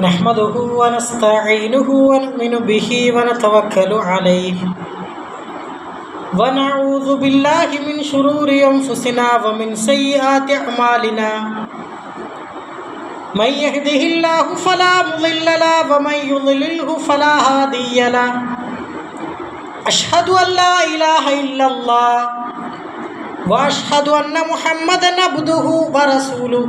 نحمده ونستعينه ونؤمن به ونتوكل عليه. ونعوذ بالله من شرور أنفسنا ومن سيئات أعمالنا. من يهده الله فلا مضل له ومن يضلله فلا هادي له. أشهد أن لا إله إلا الله. وأشهد أن محمدا عبده ورسوله.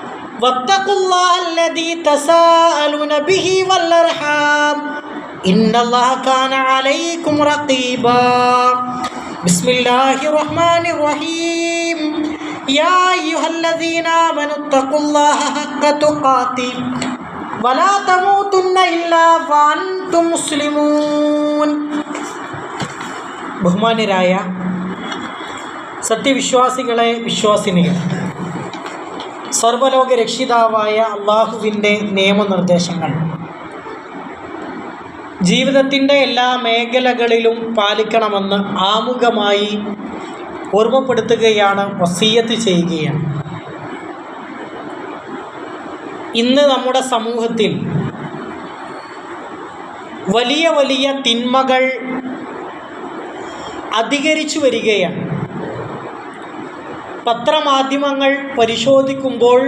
واتقوا الله الذي تساءلون به والأرحام إن الله كان عليكم رقيبا بسم الله الرحمن الرحيم يا أيها الذين آمنوا اتقوا الله حق تقاته ولا تموتن إلا وأنتم مسلمون ബഹുമാന്യരായ സത്യവിശ്വാസികളെ വിശ്വാസിനികൾ സർവലോക രക്ഷിതാവായ അള്ളാഹുവിന്റെ നിയമനിർദ്ദേശങ്ങൾ. ജീവിതത്തിന്റെ എല്ലാ മേഖലകളിലും പാലിക്കണമെന്ന് ആമുഖമായി ഓർമ്മപ്പെടുത്തുകയാണ് വസീയത്ത് ചെയ്യുകയാണ്. ഇന്ന് നമ്മുടെ സമൂഹത്തിൽ വലിയ വലിയ തിന്മകൾ അധികരിച്ചു വരികയാണ്. പത്രമാധ്യമങ്ങൾ പരിശോധിക്കുമ്പോൾ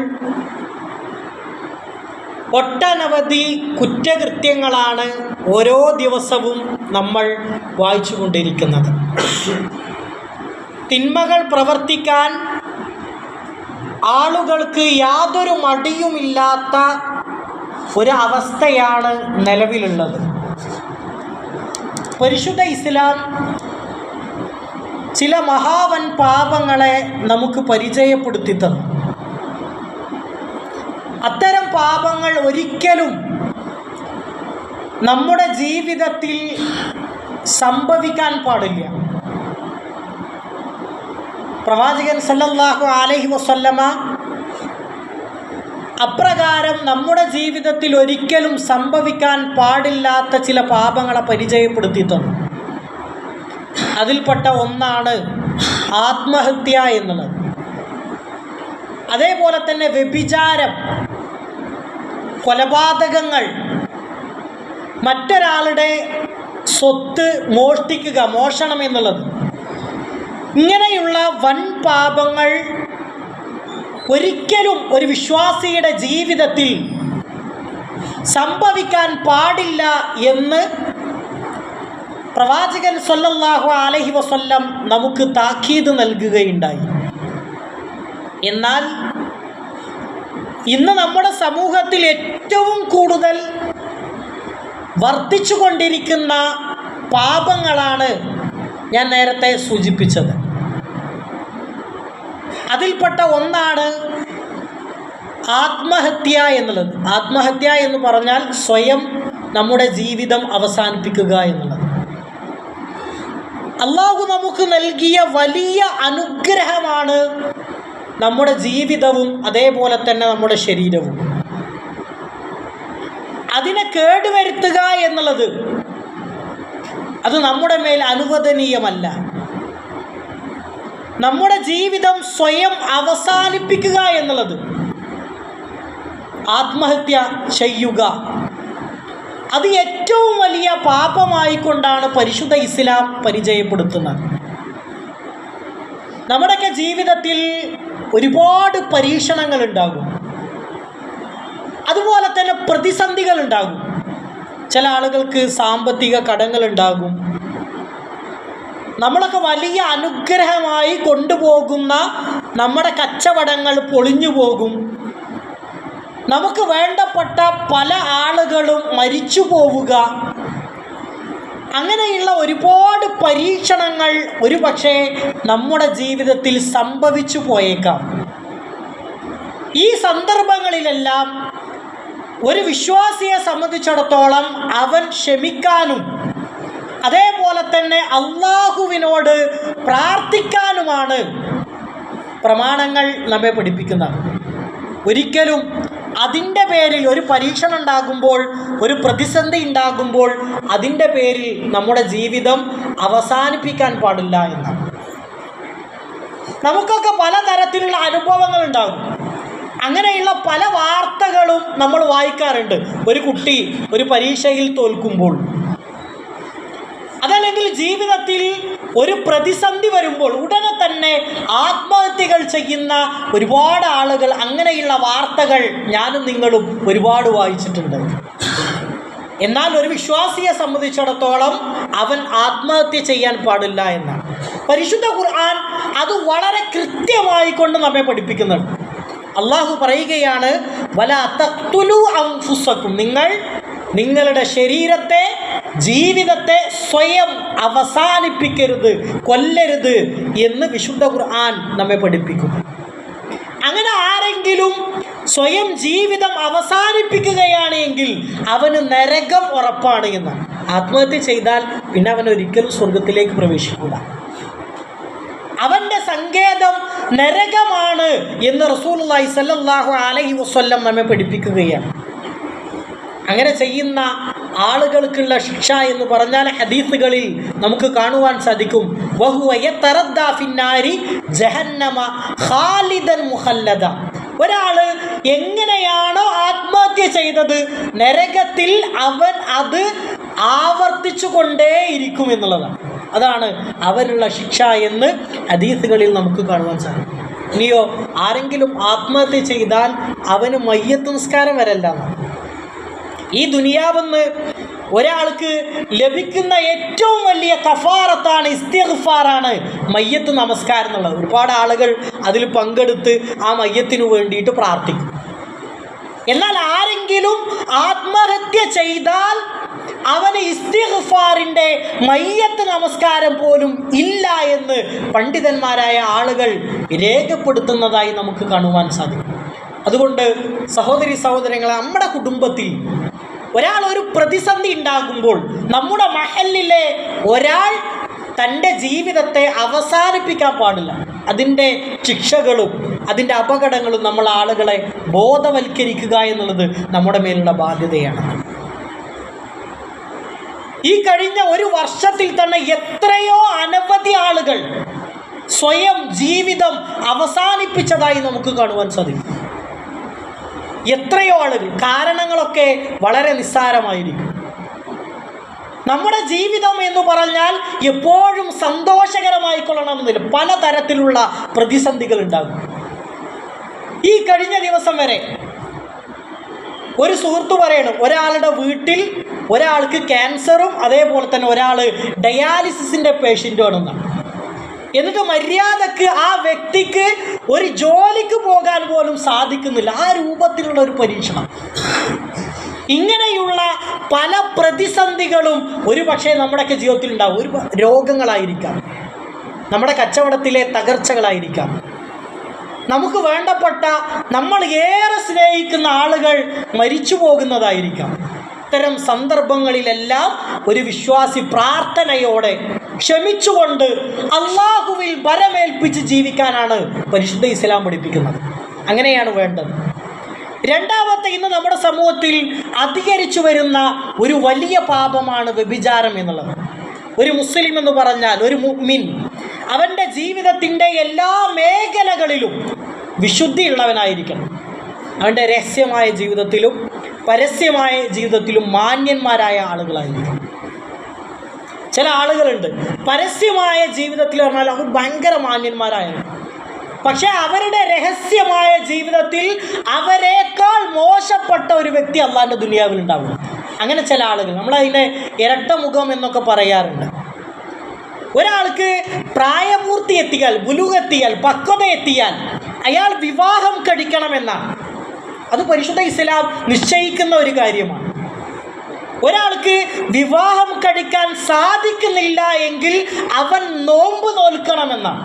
ഒട്ടനവധി കുറ്റകൃത്യങ്ങളാണ് ഓരോ ദിവസവും നമ്മൾ വായിച്ചു കൊണ്ടിരിക്കുന്നത് തിന്മകൾ പ്രവർത്തിക്കാൻ ആളുകൾക്ക് യാതൊരു മടിയുമില്ലാത്ത ഒരവസ്ഥയാണ് നിലവിലുള്ളത്. പരിശുദ്ധ ഇസ്ലാം ചില മഹാവൻ പാപങ്ങളെ നമുക്ക് പരിചയപ്പെടുത്തി തന്നു. അത്തരം പാപങ്ങൾ ഒരിക്കലും നമ്മുടെ ജീവിതത്തിൽ സംഭവിക്കാൻ പാടില്ല. പ്രവാചകൻ സല്ലല്ലാഹു അലൈഹി വസല്ലമ അപ്രകാരം നമ്മുടെ ജീവിതത്തിൽ ഒരിക്കലും സംഭവിക്കാൻ പാടില്ലാത്ത ചില പാപങ്ങളെ പരിചയപ്പെടുത്തി തന്നു. അതിൽപ്പെട്ട ഒന്നാണ് ആത്മഹത്യ എന്നുള്ളത്. അതേപോലെ തന്നെ വ്യഭിചാരം കൊലപാതകങ്ങൾ. മറ്റൊരാളുടെ സ്വത്ത് മോഷ്ടിക്കുക മോഷണം എന്നുള്ളത്. ഇങ്ങനെയുള്ള വൻ പാപങ്ങൾ ഒരിക്കലും ഒരു വിശ്വാസിയുടെ ജീവിതത്തിൽ സംഭവിക്കാൻ പാടില്ല എന്ന് പ്രവാചകൻ സല്ലല്ലാഹു അലൈഹി വസല്ലം നമുക്ക് താക്കീത് നൽകുകയുണ്ടായി. എന്നാൽ ഇന്ന് നമ്മുടെ സമൂഹത്തിൽ ഏറ്റവും കൂടുതൽ വർദ്ധിച്ചു കൊണ്ടിരിക്കുന്ന പാപങ്ങളാണ് ഞാൻ നേരത്തെ സൂചിപ്പിച്ചത്. അതിൽപ്പെട്ട ഒന്നാണ് ആത്മഹത്യ എന്നുള്ളത്. ആത്മഹത്യ എന്ന് പറഞ്ഞാൽ സ്വയം നമ്മുടെ ജീവിതം അവസാനിപ്പിക്കുക എന്നുള്ളത്. അള്ളാഹു നമുക്ക് നൽകിയ വലിയ അനുഗ്രഹമാണ് നമ്മുടെ ജീവിതവും അതേപോലെ തന്നെ നമ്മുടെ ശരീരവും. അതിനെ കേടുവരുത്തുക എന്നുള്ളത് അത് നമ്മുടെ മേൽ അനുവദനീയമല്ല. നമ്മുടെ ജീവിതം സ്വയം അവസാനിപ്പിക്കുക എന്നുള്ളത് ആത്മഹത്യ ചെയ്യുക അത് ഏറ്റവും വലിയ പാപമായിക്കൊണ്ടാണ് പരിശുദ്ധ ഇസ്ലാം പരിചയപ്പെടുത്തുന്നത്. നമ്മുടെയൊക്കെ ജീവിതത്തിൽ ഒരുപാട് പരീക്ഷണങ്ങൾ ഉണ്ടാകും അതുപോലെ തന്നെ പ്രതിസന്ധികൾ ഉണ്ടാകും ചില ആളുകൾക്ക് സാമ്പത്തിക കടങ്ങൾ ഉണ്ടാകും നമ്മളൊക്കെ വലിയ അനുഗ്രഹമായി കൊണ്ടുപോകുന്ന നമ്മുടെ കച്ചവടങ്ങൾ പൊളിഞ്ഞു പോകും നമുക്ക് വേണ്ടപ്പെട്ട പല ആളുകളും മരിച്ചു പോവുക. അങ്ങനെയുള്ള ഒരുപാട് പരീക്ഷണങ്ങൾ ഒരുപക്ഷെ നമ്മുടെ ജീവിതത്തിൽ സംഭവിച്ചു പോയേക്കാം. ഈ സന്ദർഭങ്ങളിലെല്ലാം ഒരു വിശ്വാസിയെ സംബന്ധിച്ചിടത്തോളം അവൻ ക്ഷമിക്കാനും അതേപോലെ തന്നെ അള്ളാഹുവിനോട് പ്രാർത്ഥിക്കാനുമാണ് പ്രമാണങ്ങൾ നമ്മെ പഠിപ്പിക്കുന്നത്. ഒരിക്കലും അതിന്റെ പേരിൽ ഒരു പരീക്ഷണം ഉണ്ടാകുമ്പോൾ ഒരു പ്രതിസന്ധി ഉണ്ടാകുമ്പോൾ അതിന്റെ പേരിൽ നമ്മുടെ ജീവിതം അവസാനിപ്പിക്കാൻ പാടില്ല എന്നാണ്. നമുക്കൊക്കെ പലതരത്തിലുള്ള അനുഭവങ്ങൾ ഉണ്ടാകും. അങ്ങനെയുള്ള പല വാർത്തകളും നമ്മൾ വായിക്കാറുണ്ട്. ഒരു കുട്ടി ഒരു പരീക്ഷയിൽ തോൽക്കുമ്പോൾ. അതല്ലെങ്കിൽ ജീവിതത്തിൽ ഒരു പ്രതിസന്ധി വരുമ്പോൾ ഉടനെ തന്നെ ആത്മഹത്യകൾ ചെയ്യുന്ന ഒരുപാട് ആളുകൾ അങ്ങനെയുള്ള വാർത്തകൾ ഞാനും നിങ്ങളും ഒരുപാട് വായിച്ചിട്ടുണ്ട്. എന്നാൽ ഒരു വിശ്വാസിയെ സംബന്ധിച്ചിടത്തോളം അവൻ ആത്മഹത്യ ചെയ്യാൻ പാടില്ല എന്നാണ്. പരിശുദ്ധ ഖുർആൻ അത് വളരെ കൃത്യമായി കൊണ്ട് നമ്മെ പഠിപ്പിക്കുന്നുണ്ട്. അള്ളാഹു പറയുകയാണ് വല തഖ്തുലു അൻഫുസക്കും. നിങ്ങൾ നിങ്ങളുടെ ശരീരത്തെ ജീവിതത്തെ സ്വയം അവസാനിപ്പിക്കരുത് കൊല്ലരുത് എന്ന് വിശുദ്ധ ഖുർആൻ നമ്മെ പഠിപ്പിക്കുന്നു. അങ്ങനെ ആരെങ്കിലും സ്വയം ജീവിതം അവസാനിപ്പിക്കുകയാണ് എങ്കിൽ അവന് നരകം ഉറപ്പാണ് എന്ന് ആത്മഹത്യ ചെയ്താൽ പിന്നെ അവൻ ഒരിക്കലും സ്വർഗത്തിലേക്ക് പ്രവേശിക്കൂല. അവന്റെ സങ്കേതം നരകമാണ് എന്ന് റസൂലുള്ളാഹി സല്ലല്ലാഹു അലൈഹി വസല്ലം നമ്മെ പഠിപ്പിക്കുകയാണ്. അങ്ങനെ ചെയ്യുന്ന ആളുകൾക്കുള്ള ശിക്ഷ എന്ന് പറഞ്ഞാൽ ഹദീസുകളിൽ നമുക്ക് കാണുവാൻ സാധിക്കും. ഒരാൾ എങ്ങനെയാണോ ആത്മഹത്യ ചെയ്തത് നരകത്തിൽ അവൻ അത് ആവർത്തിച്ചു കൊണ്ടേയിരിക്കും എന്നുള്ളതാണ്. അതാണ് അവനുള്ള ശിക്ഷ എന്ന് ഹദീസുകളിൽ നമുക്ക് കാണുവാൻ സാധിക്കും. ഇനിയോ ആരെങ്കിലും ആത്മഹത്യ ചെയ്താൽ അവന് മയ്യത്ത് നിസ്കാരം വരല്ല ഈ ദുനിയാവെന്ന് ഒരാൾക്ക് ലഭിക്കുന്ന ഏറ്റവും വലിയ കഫാറത്താണ് ഇസ്തിഗ്ഫാറാണ് മയ്യത്ത് നമസ്കാരം എന്നുള്ളത്. ഒരുപാട് ആളുകൾ അതിൽ പങ്കെടുത്ത് ആ മയ്യത്തിനു വേണ്ടിയിട്ട് പ്രാർത്ഥിക്കും. എന്നാൽ ആരെങ്കിലും ആത്മഹത്യ ചെയ്താൽ അവന് ഇസ്തിഗ്ഫാറിന്റെ മയ്യത്ത് നമസ്കാരം പോലും ഇല്ല എന്ന് പണ്ഡിതന്മാരായ ആളുകൾ രേഖപ്പെടുത്തുന്നതായി നമുക്ക് കാണുവാൻ സാധിക്കും. അതുകൊണ്ട് സഹോദരി സഹോദരങ്ങളെ നമ്മുടെ കുടുംബത്തിൽ ഒരാൾ ഒരു പ്രതിസന്ധി ഉണ്ടാകുമ്പോൾ നമ്മുടെ മഹലിലെ ഒരാൾ തന്റെ ജീവിതത്തെ അവസാനിപ്പിക്കാൻ പാടില്ല. അതിന്റെ ശിക്ഷകളും അതിന്റെ അപകടങ്ങളും നമ്മൾ ആളുകളെ ബോധവൽക്കരിക്കുക എന്നുള്ളത് നമ്മുടെ മേലുള്ള ബാധ്യതയാണ്. ഈ കഴിഞ്ഞ ഒരു വർഷത്തിൽ തന്നെ എത്രയോ അനവധി ആളുകൾ സ്വയം ജീവിതം അവസാനിപ്പിച്ചതായി നമുക്ക് കാണുവാൻ സാധിക്കും. എത്രയോ ആളുകൾ കാരണങ്ങളൊക്കെ വളരെ നിസ്സാരമായിരിക്കും. നമ്മുടെ ജീവിതം എന്ന് പറഞ്ഞാൽ എപ്പോഴും സന്തോഷകരമായി കൊള്ളണമെന്നില്ല പലതരത്തിലുള്ള പ്രതിസന്ധികൾ ഉണ്ടാകും. ഈ കഴിഞ്ഞ ദിവസം വരെ ഒരു സുഹൃത്ത് പറയണം ഒരാളുടെ വീട്ടിൽ ഒരാൾക്ക് ക്യാൻസറും അതേപോലെ തന്നെ ഒരാൾ ഡയാലിസിസിന്റെ പേഷ്യന്റുമാണെന്നാണ് എന്നിട്ട് മര്യാദയ്ക്ക് ആ വ്യക്തിക്ക് ഒരു ജോലിക്ക് പോകാൻ പോലും സാധിക്കുന്നില്ല. ആ രൂപത്തിലുള്ള ഒരു പരീക്ഷണം. ഇങ്ങനെയുള്ള പല പ്രതിസന്ധികളും ഒരു പക്ഷേ നമ്മുടെയൊക്കെ ജീവിതത്തിൽ ഉണ്ടാവും ഒരു രോഗങ്ങളായിരിക്കാം. നമ്മുടെ കച്ചവടത്തിലെ തകർച്ചകളായിരിക്കാം. നമുക്ക് വേണ്ടപ്പെട്ട നമ്മൾ ഏറെ സ്നേഹിക്കുന്ന ആളുകൾ മരിച്ചു പോകുന്നതായിരിക്കാം ഇത്തരം സന്ദർഭങ്ങളിലെല്ലാം ഒരു വിശ്വാസി പ്രാർത്ഥനയോടെ ക്ഷമിച്ചുകൊണ്ട് അള്ളാഹുവിൽ വരമേൽപ്പിച്ച് ജീവിക്കാനാണ് പരിശുദ്ധ ഇസ്ലാം പഠിപ്പിക്കുന്നത്. അങ്ങനെയാണ് വേണ്ടത്. രണ്ടാമത്തെ ഇന്ന് നമ്മുടെ സമൂഹത്തിൽ അധികരിച്ചു വരുന്ന ഒരു വലിയ പാപമാണ് വ്യഭിചാരം എന്നുള്ളത്. ഒരു മുസ്ലിം എന്ന് പറഞ്ഞാൽ ഒരു മുഅ്മിൻ അവന്റെ ജീവിതത്തിന്റെ എല്ലാ മേഖലകളിലും വിശുദ്ധിയുള്ളവനായിരിക്കണം. അവന്റെ രഹസ്യമായ ജീവിതത്തിലും പരസ്യമായ ജീവിതത്തിലും മാന്യന്മാരായ ആളുകളായിരിക്കും. ചില ആളുകളുണ്ട്. പരസ്യമായ ജീവിതത്തിൽ പറഞ്ഞാൽ അവർ ഭയങ്കര മാന്യന്മാരായ പക്ഷെ അവരുടെ രഹസ്യമായ ജീവിതത്തിൽ അവരെക്കാൾ മോശപ്പെട്ട ഒരു വ്യക്തി അള്ളാന്റെ ദുനിയാവിൽ ഉണ്ടാവുന്നു അങ്ങനെ ചില ആളുകൾ നമ്മളതിനെ ഇരട്ടമുഖം എന്നൊക്കെ പറയാറുണ്ട്. ഒരാൾക്ക് പ്രായപൂർത്തി എത്തിയാൽ ബുലുകെത്തിയാൽ പക്വത എത്തിയാൽ അയാൾ വിവാഹം കഴിക്കണമെന്നാണ്. അത് പരിശുദ്ധ ഇസ്ലാം നിശ്ചയിക്കുന്ന ഒരു കാര്യമാണ്. ഒരാൾക്ക് വിവാഹം കഴിക്കാൻ സാധിക്കുന്നില്ല എങ്കിൽ അവൻ നോമ്പ് നോൽക്കണമെന്നാണ്.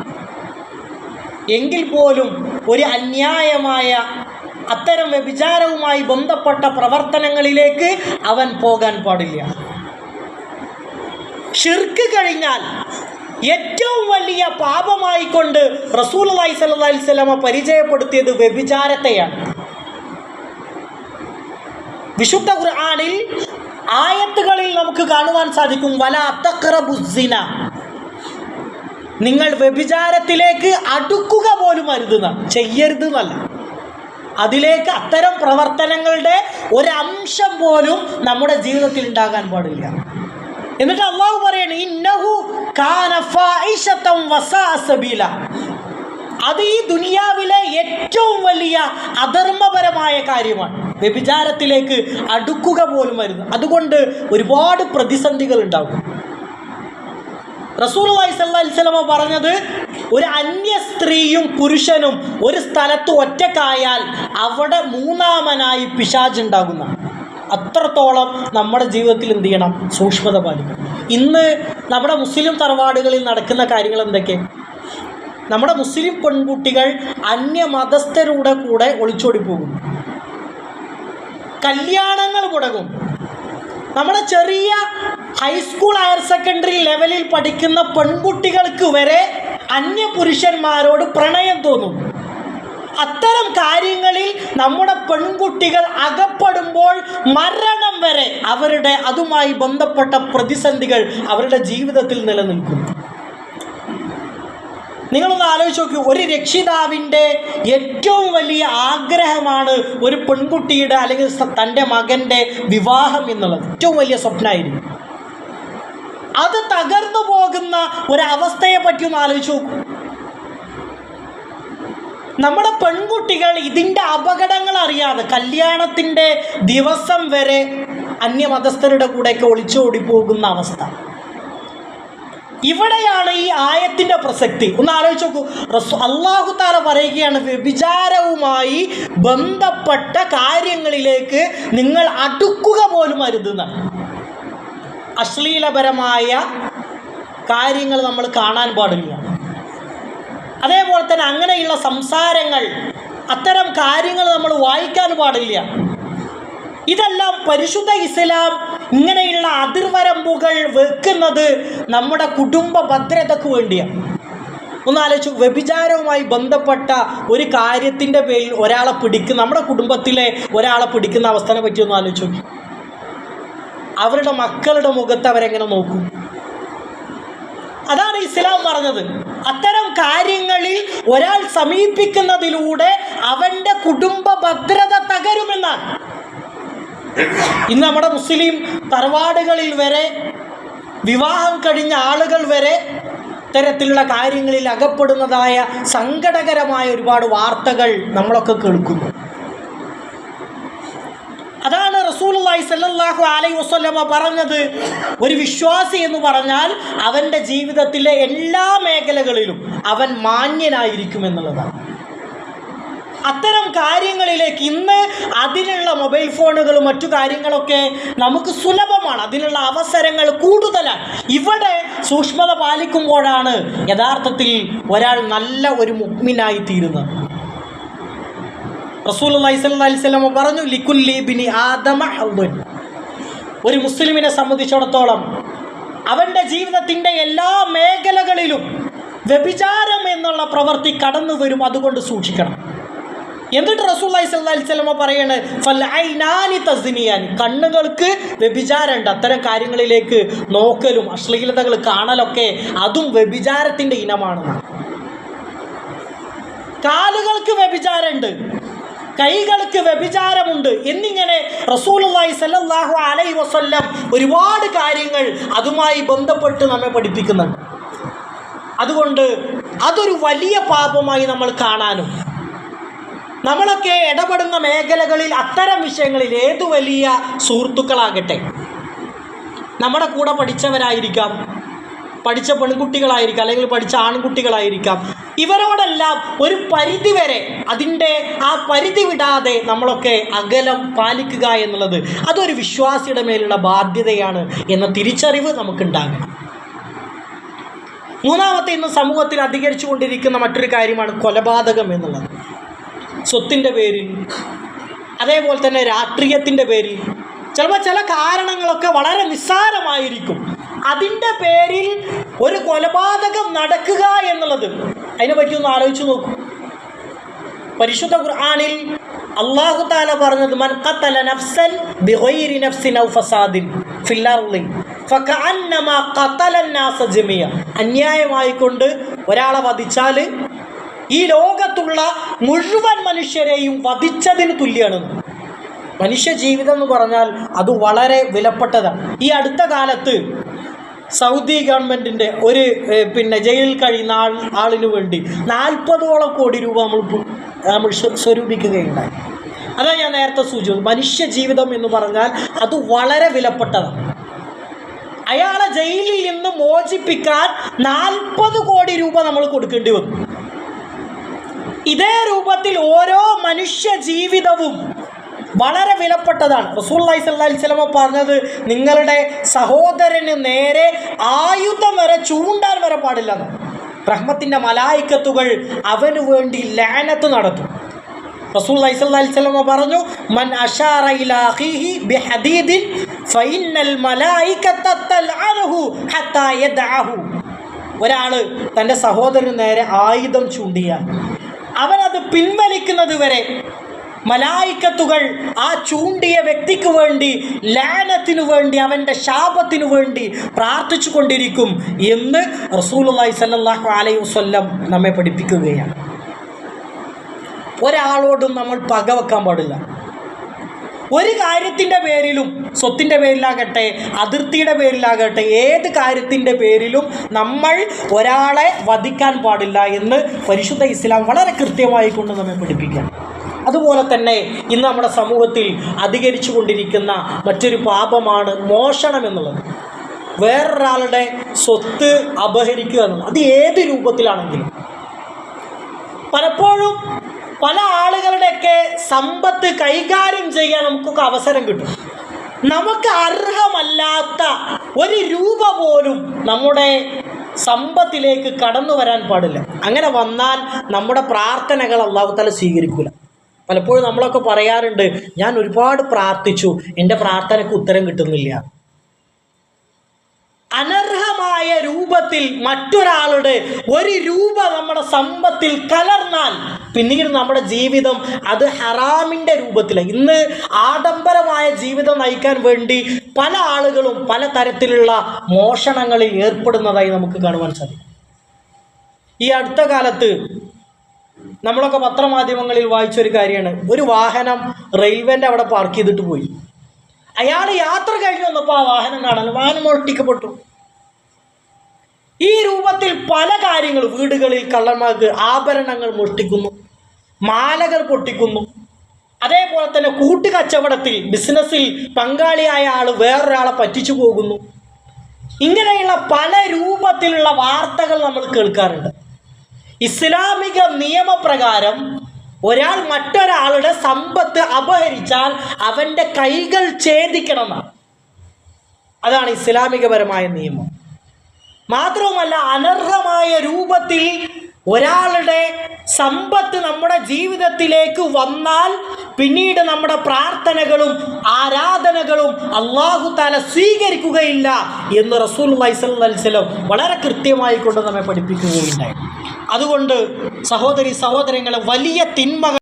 എങ്കിൽ പോലും ഒരു അന്യായമായ അത്തരം വ്യഭിചാരവുമായി ബന്ധപ്പെട്ട പ്രവർത്തനങ്ങളിലേക്ക് അവൻ പോകാൻ പാടില്ല. ഷിർക്ക് കഴിഞ്ഞാൽ ഏറ്റവും വലിയ പാപമായിക്കൊണ്ട് റസൂൽ അലൈഹി വസല്ലമ പരിചയപ്പെടുത്തിയത് വ്യഭിചാരത്തെയാണ്. വിശുദ്ധ ഖുർആാനിൽ ആയത്തുകളിൽ നമുക്ക് കാണുവാൻ സാധിക്കും വല അത്തഖറബുസിന നിങ്ങൾ വ്യഭിചാരത്തിലേക്ക് അടുക്കുക പോലും അരുതെന്ന. ചെയ്യരുത് എന്നല്ല അതിലേക്ക് അത്തരം പ്രവർത്തനങ്ങളുടെ ഒരംശം പോലും നമ്മുടെ ജീവിതത്തിൽ ഉണ്ടാകാൻ പാടില്ല. എന്നിട്ട് അള്ളാഹു പറയണ ഇന്നഹു കാനഫ വസാ സബീല. അത് ഈ ദുനിയാവിലെ ഏറ്റവും വലിയ അധർമ്മപരമായ കാര്യമാണ്. വ്യഭിചാരത്തിലേക്ക് അടുക്കുക പോലും വരുന്നു. അതുകൊണ്ട് ഒരുപാട് പ്രതിസന്ധികൾ ഉണ്ടാകും. റസൂൽ അലൈഹിസ്വലമ പറഞ്ഞത് ഒരു അന്യ സ്ത്രീയും പുരുഷനും ഒരു സ്ഥലത്ത് ഒറ്റക്കായാൽ അവിടെ മൂന്നാമനായി പിശാജ് ഉണ്ടാകുന്ന അത്രത്തോളം നമ്മുടെ ജീവിതത്തിൽ എന്ത് ചെയ്യണം? സൂക്ഷ്മത പാലിക്കണം. ഇന്ന് നമ്മുടെ മുസ്ലിം തറവാടുകളിൽ നടക്കുന്ന കാര്യങ്ങൾ എന്തൊക്കെ? നമ്മുടെ മുസ്ലിം പെൺകുട്ടികൾ അന്യമതസ്ഥരുടെ കൂടെ ഒളിച്ചോടി പോകും. കല്യാണങ്ങൾ മുടങ്ങും. നമ്മുടെ ചെറിയ ഹൈസ്കൂൾ ഹയർ സെക്കൻഡറി ലെവലിൽ പഠിക്കുന്ന പെൺകുട്ടികൾക്ക് വരെ അന്യ പുരുഷന്മാരോട് പ്രണയം തോന്നും. അത്തരം കാര്യങ്ങളിൽ നമ്മുടെ പെൺകുട്ടികൾ അകപ്പെടുമ്പോൾ മരണം വരെ അവരുടെ അതുമായി ബന്ധപ്പെട്ട പ്രതിസന്ധികൾ അവരുടെ ജീവിതത്തിൽ നിലനിൽക്കും. നിങ്ങളൊന്ന് ആലോചിച്ച് നോക്കൂ. ഒരു രക്ഷിതാവിന്റെ ഏറ്റവും വലിയ ആഗ്രഹമാണ് ഒരു പെൺകുട്ടിയുടെ അല്ലെങ്കിൽ തന്റെ മകന്റെ വിവാഹം എന്നുള്ളത്. ഏറ്റവും വലിയ സ്വപ്നമായിരുന്നു അത് തകർന്നു പോകുന്ന ഒരവസ്ഥയെ പറ്റി ഒന്ന് ആലോചിച്ച് നോക്കൂ. നമ്മുടെ പെൺകുട്ടികൾ ഇതിന്റെ അപകടങ്ങൾ അറിയാതെ കല്യാണത്തിന്റെ ദിവസം വരെ അന്യമതസ്ഥരുടെ കൂടെയൊക്കെ ഒളിച്ചോടി പോകുന്ന അവസ്ഥ. ഇവിടെയാണ് ഈ ആയത്തിന്റെ പ്രസക്തി. ഒന്ന് ആലോചിച്ച് നോക്കൂ. റസു അള്ളാഹു താല പറയുകയാണ് വ്യഭിചാരവുമായി ബന്ധപ്പെട്ട കാര്യങ്ങളിലേക്ക് നിങ്ങൾ അടുക്കുക പോലും അരുതുന്ന. അശ്ലീലപരമായ കാര്യങ്ങൾ നമ്മൾ കാണാൻ പാടില്ല. അതേപോലെ തന്നെ അങ്ങനെയുള്ള സംസാരങ്ങൾ അത്തരം കാര്യങ്ങൾ നമ്മൾ വായിക്കാൻ പാടില്ല. ഇതെല്ലാം പരിശുദ്ധ ഇസ്ലാം ഇങ്ങനെയുള്ള അതിർവരമ്പുകൾ വെക്കുന്നത് നമ്മുടെ കുടുംബ ഭദ്രതയ്ക്ക് വേണ്ടിയാണ്. ഒന്ന് ആലോചിച്ചു വ്യഭിചാരവുമായി ബന്ധപ്പെട്ട ഒരു കാര്യത്തിന്റെ പേരിൽ ഒരാളെ പിടിക്കുന്ന നമ്മുടെ കുടുംബത്തിലെ ഒരാളെ പിടിക്കുന്ന അവസ്ഥനെ പറ്റി ഒന്ന് ആലോചിച്ചു അവരുടെ മക്കളുടെ മുഖത്ത് അവരെങ്ങനെ നോക്കും? അതാണ് ഇസ്ലാം പറഞ്ഞത്. അത്തരം കാര്യങ്ങളിൽ ഒരാൾ സമീപിക്കുന്നതിലൂടെ അവന്റെ കുടുംബ ഭദ്രത തകരുമെന്നാണ്. ഇന്ന് നമ്മുടെ മുസ്ലിം തറവാടുകളിൽ വരെ വിവാഹം കഴിഞ്ഞ ആളുകൾ വരെ ഇത്തരത്തിലുള്ള കാര്യങ്ങളിൽ അകപ്പെടുന്നതായ സങ്കടകരമായ ഒരുപാട് വാർത്തകൾ നമ്മളൊക്കെ കേൾക്കുന്നു. അതാണ് റസൂലി സല്ലാഹു അലൈ വസ്ലമ പറഞ്ഞത്. ഒരു വിശ്വാസി എന്ന് പറഞ്ഞാൽ അവന്റെ ജീവിതത്തിലെ എല്ലാ മേഖലകളിലും അവൻ മാന്യനായിരിക്കും എന്നുള്ളതാണ്. അത്തരം കാര്യങ്ങളിലേക്ക് ഇന്ന് അതിനുള്ള മൊബൈൽ ഫോണുകളും മറ്റു കാര്യങ്ങളൊക്കെ നമുക്ക് സുലഭമാണ്. അതിനുള്ള അവസരങ്ങൾ കൂടുതലാണ്. ഇവിടെ സൂക്ഷ്മത പാലിക്കുമ്പോഴാണ് യഥാർത്ഥത്തിൽ ഒരാൾ നല്ല ഒരു മുഗ്മിനായി തീരുന്നത്. റസൂൽ അലൈഹിസ്വല്ലം പറഞ്ഞു ലിക്കുല്ലി ബിനി ആദമ ഒരു മുസ്ലിമിനെ സംബന്ധിച്ചിടത്തോളം അവന്റെ ജീവിതത്തിന്റെ എല്ലാ മേഖലകളിലും വ്യഭിചാരം എന്നുള്ള പ്രവൃത്തി കടന്നു വരും അതുകൊണ്ട് സൂക്ഷിക്കണം. എന്നിട്ട് റസൂല്ലി സ്വല്ലി സ്വലമ പറയാണ് ഐനാനി തസ്നിയാൻ കണ്ണുകൾക്ക് വ്യഭിചാരമുണ്ട്. അത്തരം കാര്യങ്ങളിലേക്ക് നോക്കലും അശ്ലീലതകൾ കാണലൊക്കെ അതും വ്യഭിചാരത്തിന്റെ ഇനമാണ്. കാലുകൾക്ക് വ്യഭിചാരമുണ്ട് കൈകൾക്ക് വ്യഭിചാരമുണ്ട് എന്നിങ്ങനെ റസൂലുള്ളാഹി സല്ലല്ലാഹു അലൈഹി വസല്ലം ഒരുപാട് കാര്യങ്ങൾ അതുമായി ബന്ധപ്പെട്ട് നമ്മെ പഠിപ്പിക്കുന്നുണ്ട്. അതുകൊണ്ട് അതൊരു വലിയ പാപമായി നമ്മൾ കാണാനും നമ്മളൊക്കെ ഇടപെടുന്ന മേഖലകളിൽ അത്തരം വിഷയങ്ങളിൽ ഏതു വലിയ സുഹൃത്തുക്കളാകട്ടെ? നമ്മുടെ കൂടെ പഠിച്ചവരായിരിക്കാം. പഠിച്ച പെൺകുട്ടികളായിരിക്കാം അല്ലെങ്കിൽ പഠിച്ച ആൺകുട്ടികളായിരിക്കാം. ഇവരോടെല്ലാം ഒരു പരിധി വരെ അതിന്റെ ആ പരിധി വിടാതെ നമ്മളൊക്കെ അകലം പാലിക്കുക എന്നുള്ളത് അതൊരു വിശ്വാസിയുടെ മേലുള്ള ബാധ്യതയാണ് എന്ന തിരിച്ചറിവ് നമുക്കുണ്ടാകണം. മൂന്നാമത്തെ ഇന്ന് സമൂഹത്തിൽ അധികരിച്ചു കൊണ്ടിരിക്കുന്ന മറ്റൊരു കാര്യമാണ് കൊലപാതകം എന്നുള്ളത്. സ്വത്തിന്റെ പേരിൽ അതേപോലെ തന്നെ രാഷ്ട്രീയത്തിന്റെ പേരിൽ. ചിലപ്പോൾ ചില കാരണങ്ങളൊക്കെ വളരെ നിസ്സാരമായിരിക്കും. അതിന്റെ പേരിൽ ഒരു കൊലപാതകം നടക്കുക എന്നുള്ളത്. അതിനെ പറ്റി ഒന്ന് ആലോചിച്ച് നോക്കൂ. പരിശുദ്ധ ഖുർആാനിൽ അള്ളാഹു താല പറഞ്ഞത് മൻ നഫ്സൻ ബിഗൈരി നഫ്സിൻ ഔ ഫസാദിൻ ഫിൽ അർളി ഫകഅന്നമാ ജമിയ അന്യായമായിക്കൊണ്ട് ഒരാളെ വധിച്ചാൽ ഈ ലോകത്തുള്ള മുഴുവൻ മനുഷ്യരെയും വധിച്ചതിന് തുല്യമാണ് മനുഷ്യ ജീവിതം എന്ന് പറഞ്ഞാൽ അത് വളരെ വിലപ്പെട്ടതാണ്. ഈ അടുത്ത കാലത്ത് സൗദി ഗവൺമെന്റിന്റെ ഒരു പിന്നെ ജയിലിൽ കഴിയുന്ന ആൾ ആളിന് വേണ്ടി നാൽപ്പതോളം കോടി രൂപ നമ്മൾ നമ്മൾ സ്വരൂപിക്കുകയുണ്ടായി. അതാ ഞാൻ നേരത്തെ സൂചിപ്പിച്ചത്. മനുഷ്യ ജീവിതം എന്ന് പറഞ്ഞാൽ അത് വളരെ വിലപ്പെട്ടതാണ്. അയാളെ ജയിലിൽ നിന്ന് മോചിപ്പിക്കാൻ നാൽപ്പത് കോടി രൂപ നമ്മൾ കൊടുക്കേണ്ടി വന്നു. ഇതേ രൂപത്തിൽ ഓരോ മനുഷ്യ ജീവിതവും വളരെ വിലപ്പെട്ടതാണ്. റസൂള്ളി സല്ലി സ്വലമ പറഞ്ഞത് നിങ്ങളുടെ സഹോദരന് നേരെ ആയുധം വരെ ചൂണ്ടാൻ വരെ പാടില്ല റഹ്മത്തിന്റെ മലായിക്കത്തുകൾ അവന് വേണ്ടി ലാനത്ത് നടത്തും. റസൂൽ അലൈഹി പറഞ്ഞു മൻ അഷാറ ഇലാ അഖീഹി ബിഹദീദിൻ ഫഇന്നൽ മലായികത തൽഅനഹു ഹത്താ യദഅഹു. ഒരാൾ തന്റെ സഹോദരന് നേരെ ആയുധം ചൂണ്ടിയാൽ അവനത് പിൻവലിക്കുന്നത് വരെ മലായിക്കത്തുകൾ ആ ചൂണ്ടിയ വ്യക്തിക്ക് വേണ്ടി ലാനത്തിനു വേണ്ടി അവന്റെ ശാപത്തിനു വേണ്ടി പ്രാർത്ഥിച്ചു കൊണ്ടിരിക്കും എന്ന് റസൂലുള്ളാഹി സല്ലാഹു അലൈ വസ്ല്ലം നമ്മെ പഠിപ്പിക്കുകയാണ്. ഒരാളോടും നമ്മൾ പകവെക്കാൻ പാടില്ല. ഒരു കാര്യത്തിന്റെ പേരിലും സ്വത്തിന്റെ പേരിലാകട്ടെ അതിർത്തിയുടെ പേരിലാകട്ടെ ഏത് കാര്യത്തിന്റെ പേരിലും നമ്മൾ ഒരാളെ വധിക്കാൻ പാടില്ല എന്ന് പരിശുദ്ധ ഇസ്ലാം വളരെ കൃത്യമായി കൊണ്ട് നമ്മെ പഠിപ്പിക്കാം അതുപോലെ തന്നെ ഇന്ന് നമ്മുടെ സമൂഹത്തിൽ അധികരിച്ചു കൊണ്ടിരിക്കുന്ന മറ്റൊരു പാപമാണ് മോഷണം എന്നുള്ളത്. വേറൊരാളുടെ സ്വത്ത് അപഹരിക്കുക എന്നുള്ളത്. അത് ഏത് രൂപത്തിലാണെങ്കിലും. പലപ്പോഴും പല ആളുകളുടെയൊക്കെ സമ്പത്ത് കൈകാര്യം ചെയ്യാൻ നമുക്കൊക്കെ അവസരം കിട്ടും. നമുക്ക് അർഹമല്ലാത്ത ഒരു രൂപ പോലും നമ്മുടെ സമ്പത്തിലേക്ക് കടന്നു വരാൻ പാടില്ല. അങ്ങനെ വന്നാൽ നമ്മുടെ പ്രാർത്ഥനകൾ അള്ളാഹു തല സ്വീകരിക്കില്ല പലപ്പോഴും നമ്മളൊക്കെ പറയാറുണ്ട് ഞാൻ ഒരുപാട് പ്രാർത്ഥിച്ചു എന്റെ പ്രാർത്ഥനയ്ക്ക് ഉത്തരം കിട്ടുന്നില്ല. അനർഹമായ രൂപത്തിൽ മറ്റൊരാളുടെ ഒരു രൂപ നമ്മുടെ സമ്പത്തിൽ കലർന്നാൽ പിന്നീട് നമ്മുടെ ജീവിതം അത് ഹറാമിന്റെ രൂപത്തിലാണ് ഇന്ന് ആഡംബരമായ ജീവിതം നയിക്കാൻ വേണ്ടി പല ആളുകളും പല തരത്തിലുള്ള മോഷണങ്ങളിൽ ഏർപ്പെടുന്നതായി നമുക്ക് കാണുവാൻ സാധിക്കും. ഈ അടുത്ത കാലത്ത് നമ്മളൊക്കെ പത്രമാധ്യമങ്ങളിൽ വായിച്ചൊരു കാര്യമാണ്. ഒരു വാഹനം റെയിൽവേന്റെ അവിടെ പാർക്ക് ചെയ്തിട്ട് പോയി. അയാൾ യാത്ര കഴിഞ്ഞ് വന്നപ്പോൾ ആ വാഹനം കാണാൻ വാഹനം മോഷ്ടിക്കപ്പെട്ടു ഈ രൂപത്തിൽ പല കാര്യങ്ങൾ വീടുകളിൽ കള്ളന്മാർക്ക് ആഭരണങ്ങൾ മോഷ്ടിക്കുന്നു മാലകൾ പൊട്ടിക്കുന്നു. അതേപോലെ തന്നെ കൂട്ടുകച്ചവടത്തിൽ ബിസിനസ്സിൽ പങ്കാളിയായ ആൾ വേറൊരാളെ പറ്റിച്ചു പോകുന്നു. ഇങ്ങനെയുള്ള പല രൂപത്തിലുള്ള വാർത്തകൾ നമ്മൾ കേൾക്കാറുണ്ട്. ഇസ്ലാമിക നിയമപ്രകാരം ഒരാൾ മറ്റൊരാളുടെ സമ്പത്ത് അപഹരിച്ചാൽ അവന്റെ കൈകൾ ഛേദിക്കണമെന്നാണ്. അതാണ് ഇസ്ലാമികപരമായ നിയമം. മാത്രവുമല്ല അനർഹമായ രൂപത്തിൽ ഒരാളുടെ സമ്പത്ത് നമ്മുടെ ജീവിതത്തിലേക്ക് വന്നാൽ പിന്നീട് നമ്മുടെ പ്രാർത്ഥനകളും ആരാധനകളും അള്ളാഹു താല സ്വീകരിക്കുകയില്ല എന്ന് റസൂൽ വൈസല്ലം വളരെ കൃത്യമായി കൊണ്ട് നമ്മെ പഠിപ്പിക്കുകയുണ്ടായി. അതുകൊണ്ട് സഹോദരി സഹോദരങ്ങളെ വലിയ തിന്മകൾ